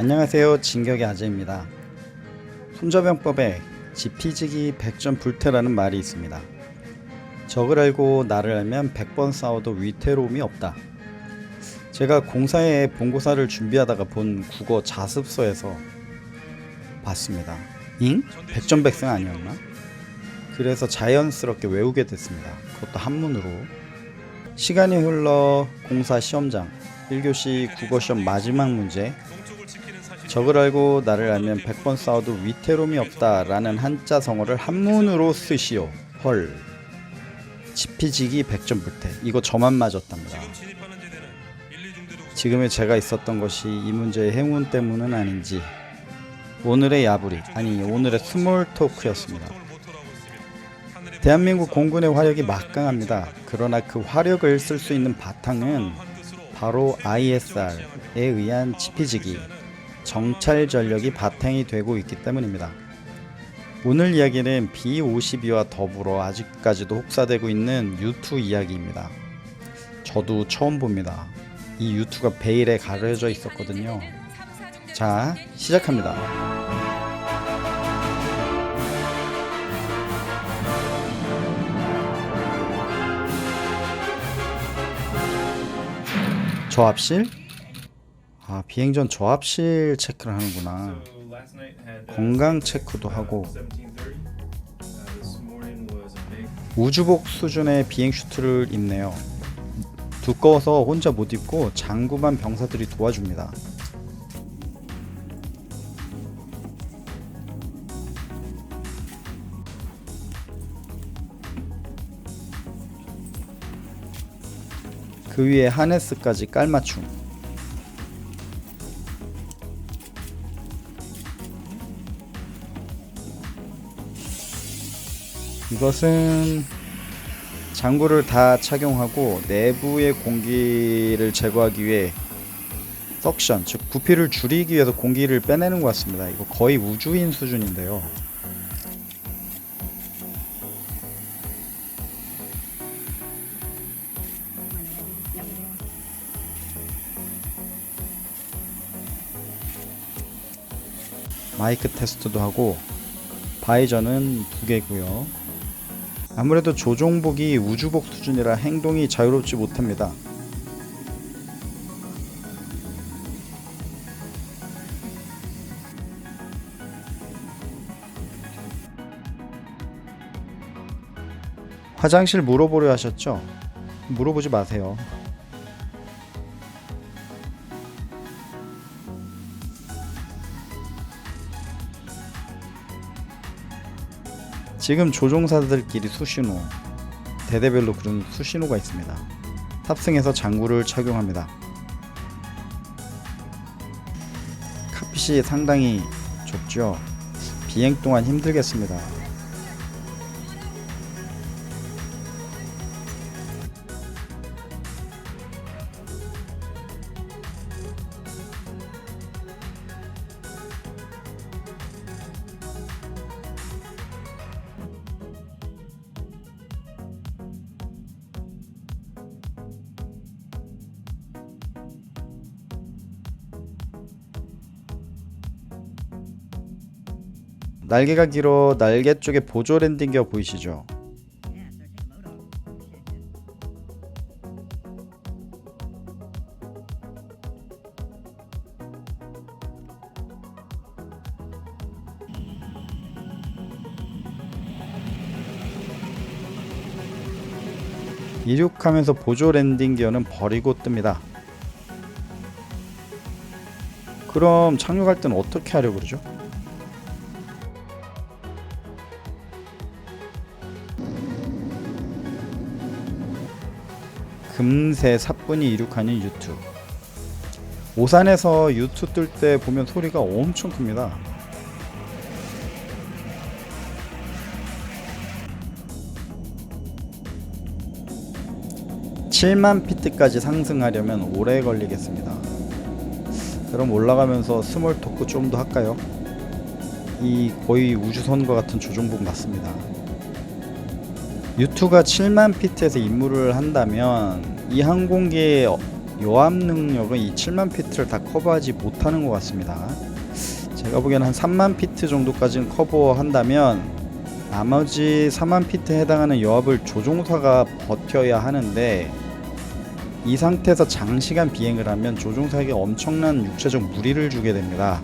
안녕하세요. 진격의 아재입니다. 손자병법에 지피지기 백전 불태라는 말이 있습니다. 적을 알고 나를 알면 100번 싸워도 위태로움이 없다. 제가 공사에 본고사를 준비하다가 본 국어 자습서에서 봤습니다. 잉? 백전백승 아니었나? 그래서 자연스럽게 외우게 됐습니다. 그것도 한문으로. 시간이 흘러 공사 시험장 1교시 국어 시험 마지막 문제 적을 알고 나를 알면 100번 싸워도 위태로움이 없다 라는 한자 성어를 한문으로 쓰시오. 헐. 지피지기 백전불태. 이거 저만 맞았답니다. 지금의 제가 있었던 것이 이 문제의 행운 때문은 아닌지 오늘의 야부리 아니 오늘의 스몰 토크였습니다. 대한민국 공군의 화력이 막강합니다. 그러나 그 화력을 쓸 수 있는 바탕은 바로 ISR에 의한 지피지기 정찰 전력이 바탕이 되고 있기 때문입니다. 오늘 이야기는 B52와 더불어 아직까지도 혹사되고 있는 U2 이야기입니다. 저도 처음 봅니다. 이 U2가 베일에 가려져 있었거든요. 자, 시작합니다. 조합실? 아 비행전 조합실 체크를 하는구나. 건강 체크도 하고 우주복 수준의 비행 슈트를 입네요. 두꺼워서 혼자 못 입고 장구만 병사들이 도와줍니다. 그 위에 하네스까지 깔맞춤. 이것은 장구를 다 착용하고 내부의 공기를 제거하기 위해 석션, 즉 부피를 줄이기 위해서 공기를 빼내는 것 같습니다. 이거 거의 우주인 수준인데요. 마이크 테스트도 하고 바이저는 두 개고요. 아무래도 조종복이 우주복 수준이라 행동이 자유롭지 못합니다. 화장실 물어보려 하셨죠? 물어보지 마세요. 지금 조종사들끼리 수신호 대대별로 그런 수신호가 있습니다. 탑승해서 장구를 착용합니다. 카핏이 상당히 좁죠. 비행 동안 힘들겠습니다. 날개가 길어 날개 쪽에 보조 랜딩기가 보이시죠? 이륙하면서 보조 랜딩 기어는 버리고 뜹니다. 그럼 착륙할 때는 어떻게 하려고 그러죠? 금세 사뿐히 이륙하는 유튜 오산에서 유튜 뜰 때 보면 소리가 엄청 큽니다. (7만) 피트까지 상승하려면 오래 걸리겠습니다. 그럼 올라가면서 스몰 토크 좀 더 할까요? 이 거의 우주선과 같은 조종복 맞습니다 유투가 7만 피트에서 임무를 한다면 이 항공기의 어- 요압 능력은 이 7만 피트를 다 커버하지 못하는 것 같습니다. 제가 보기에는 한 3만 피트 정도까지는 커버한다면 나머지 4만 피트에 해당하는 요압을 조종사가 버텨야 하는데 이 상태에서 장시간 비행을 하면 조종사에게 엄청난 육체적 무리를 주게 됩니다.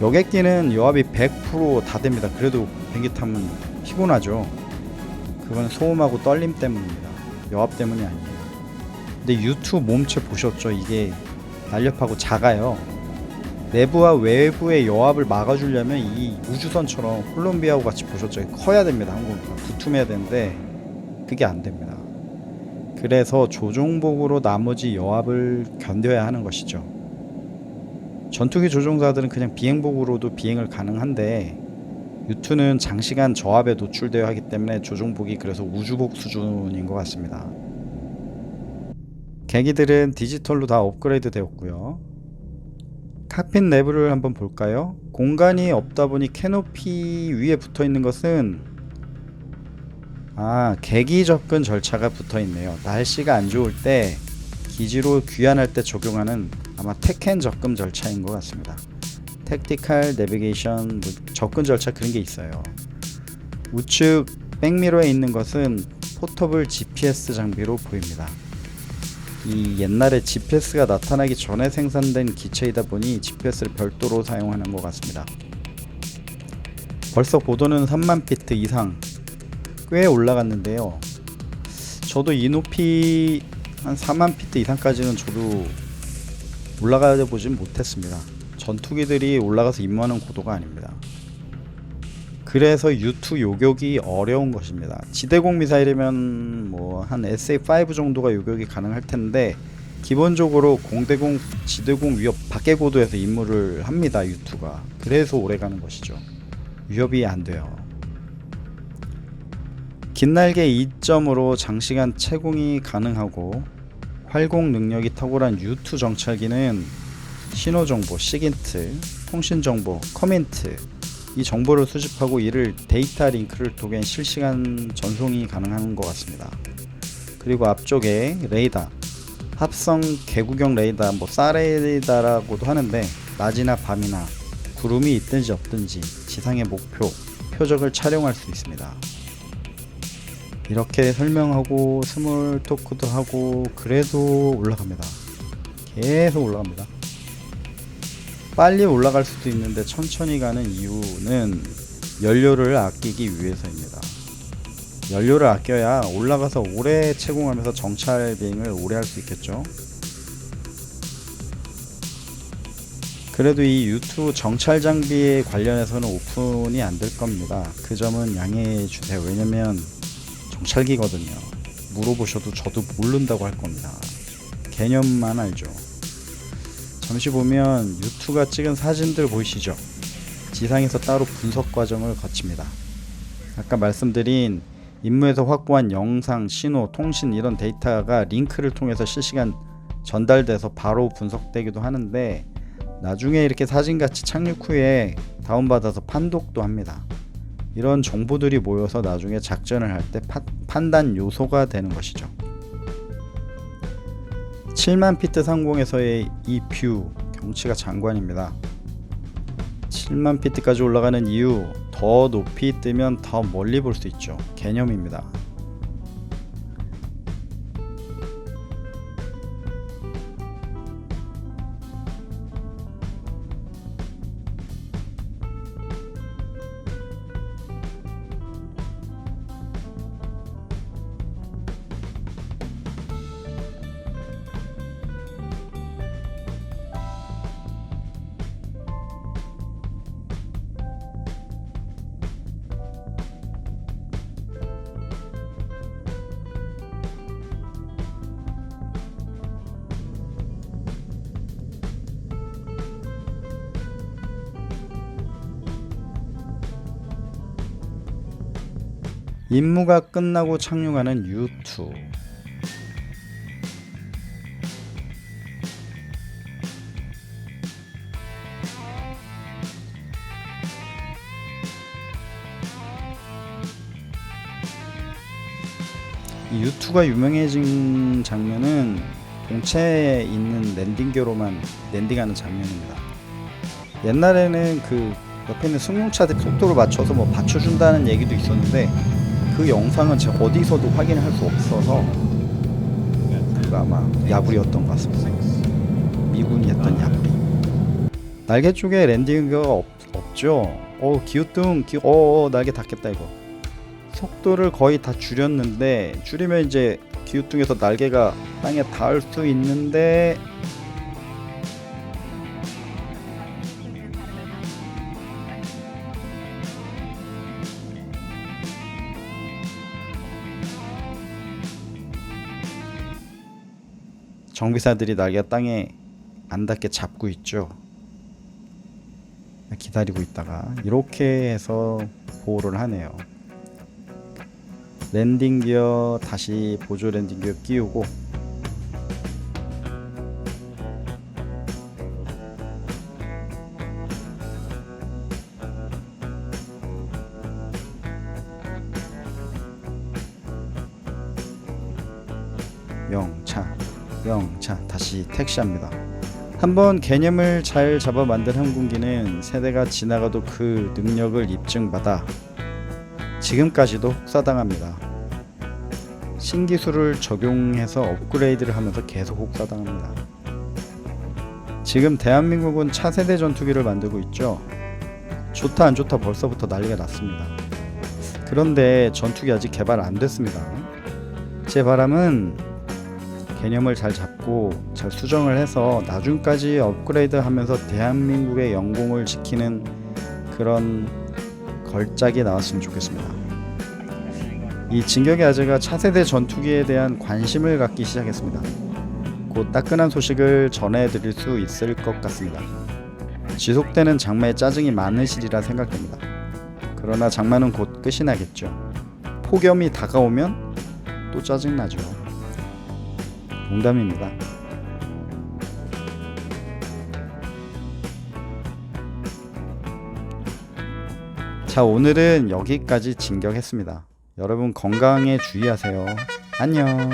여객기는 요압이 100%다 됩니다. 그래도 비행기 타면 피곤하죠. 그건 소음하고 떨림 때문입니다. 요압 때문이 아니에요. 근데 U2 몸체 보셨죠? 이게 날렵하고 작아요. 내부와 외부의 요압을 막아주려면 이 우주선처럼 콜롬비아호 같이 보셨죠? 커야 됩니다. 항공기가 두툼해야 되는데 그게 안 됩니다. 그래서 조종복으로 나머지 요압을 견뎌야 하는 것이죠. 전투기 조종사들은 그냥 비행복으로도 비행을 가능한데 U2는 장시간 저압에 노출되어 하기 때문에 조종복이 그래서 우주복 수준인 것 같습니다. 계기들은 디지털로 다 업그레이드 되었고요. 칵핏 내부를 한번 볼까요? 공간이 없다 보니 캐노피 위에 붙어 있는 것은 아 계기 접근 절차가 붙어 있네요. 날씨가 안 좋을 때 기지로 귀환할 때 적용하는 아마 테켄 접근 절차인 것 같습니다. 택티칼 내비게이션 뭐 접근 절차 그런 게 있어요. 우측 백미러에 있는 것은 포터블 GPS 장비로 보입니다. 이 옛날에 GPS가 나타나기 전에 생산된 기체이다 보니 GPS를 별도로 사용하는 것 같습니다. 벌써 고도는 3만 피트 이상 꽤 올라갔는데요. 저도 이 높이 한 4만 피트 이상까지는 저도 올라가 보진 못했습니다. 전투기들이 올라가서 임무하는 고도가 아닙니다. 그래서 U2 요격이 어려운 것입니다. 지대공 미사일이면 뭐 한 SA5 정도가 요격이 가능할 텐데 기본적으로 공대공, 지대공 위협 밖의 고도에서 임무를 합니다. U2가. 그래서 오래 가는 것이죠. 위협이 안 돼요. 긴 날개 2점으로 장시간 채공이 가능하고 활공 능력이 탁월한 U2 정찰기는 신호 정보, 시긴트, 통신 정보, 커멘트 이 정보를 수집하고 이를 데이터 링크를 통해 실시간 전송이 가능한 것 같습니다. 그리고 앞쪽에 레이더, 합성 개구경 레이더, 뭐 사레이더라고도 하는데 낮이나 밤이나 구름이 있든지 없든지 지상의 목표, 표적을 촬영할 수 있습니다. 이렇게 설명하고 스몰 토크도 하고 그래도 올라갑니다. 계속 올라갑니다. 빨리 올라갈 수도 있는데 천천히 가는 이유는 연료를 아끼기 위해서입니다. 연료를 아껴야 올라가서 오래 채공하면서 정찰 비행을 오래 할 수 있겠죠. 그래도 이 유튜브 정찰 장비에 관련해서는 오픈이 안 될 겁니다. 그 점은 양해해 주세요. 왜냐면 정찰기거든요. 물어보셔도 저도 모른다고 할 겁니다. 개념만 알죠. 잠시 보면 유튜가 찍은 사진들 보이시죠? 지상에서 따로 분석 과정을 거칩니다. 아까 말씀드린 임무에서 확보한 영상, 신호, 통신 이런 데이터가 링크를 통해서 실시간 전달돼서 바로 분석되기도 하는데 나중에 이렇게 사진같이 착륙 후에 다운받아서 판독도 합니다. 이런 정보들이 모여서 나중에 작전을 할 때 판단 요소가 되는 것이죠. 7만 피트 상공에서의 이 뷰 경치가 장관입니다. 7만 피트까지 올라가는 이유 더 높이 뜨면 더 멀리 볼 수 있죠. 개념입니다. 임무가 끝나고 착륙하는 U2 이 U2가 유명해진 장면은 동체에 있는 랜딩교로만 랜딩하는 장면입니다. 옛날에는 그 옆에 있는 승용차들 속도를 맞춰서 뭐 받쳐준다는 얘기도 있었는데 그 영상은 제가 어디서도 확인할 수 없어서 그거 아마 야불이었던 것 같습니다. 미군이 했던 야불이. 날개 쪽에 랜딩교가 없, 없죠. 어 기우뚱 기, 어, 어 날개 닿겠다 이거. 속도를 거의 다 줄였는데 줄이면 이제 기우뚱에서 날개가 땅에 닿을 수 있는데 정비사들이 날개가 땅에 안 닿게 잡고 있죠. 기다리고 있다가 이렇게 해서 보호를 하네요. 랜딩 기어 다시 보조 랜딩 기어 끼우고 택시합니다. 한번 개념을 잘 잡아 만든 항공기는 세대가 지나가도 그 능력을 입증받아 지금까지도 혹사당합니다. 신기술을 적용해서 업그레이드를 하면서 계속 혹사당합니다. 지금 대한민국은 차세대 전투기를 만들고 있죠. 좋다 안 좋다 벌써부터 난리가 났습니다. 그런데 전투기 아직 개발 안 됐습니다. 제 바람은 개념을 잘 잡고 잘 수정을 해서 나중까지 업그레이드 하면서 대한민국의 영공을 지키는 그런 걸작이 나왔으면 좋겠습니다. 이 진격의 아재가 차세대 전투기에 대한 관심을 갖기 시작했습니다. 곧 따끈한 소식을 전해드릴 수 있을 것 같습니다. 지속되는 장마에 짜증이 많으시리라 생각됩니다. 그러나 장마는 곧 끝이 나겠죠. 폭염이 다가오면 또 짜증나죠. 농담입니다. 자, 오늘은 여기까지 진격했습니다. 여러분 건강에 주의하세요. 안녕.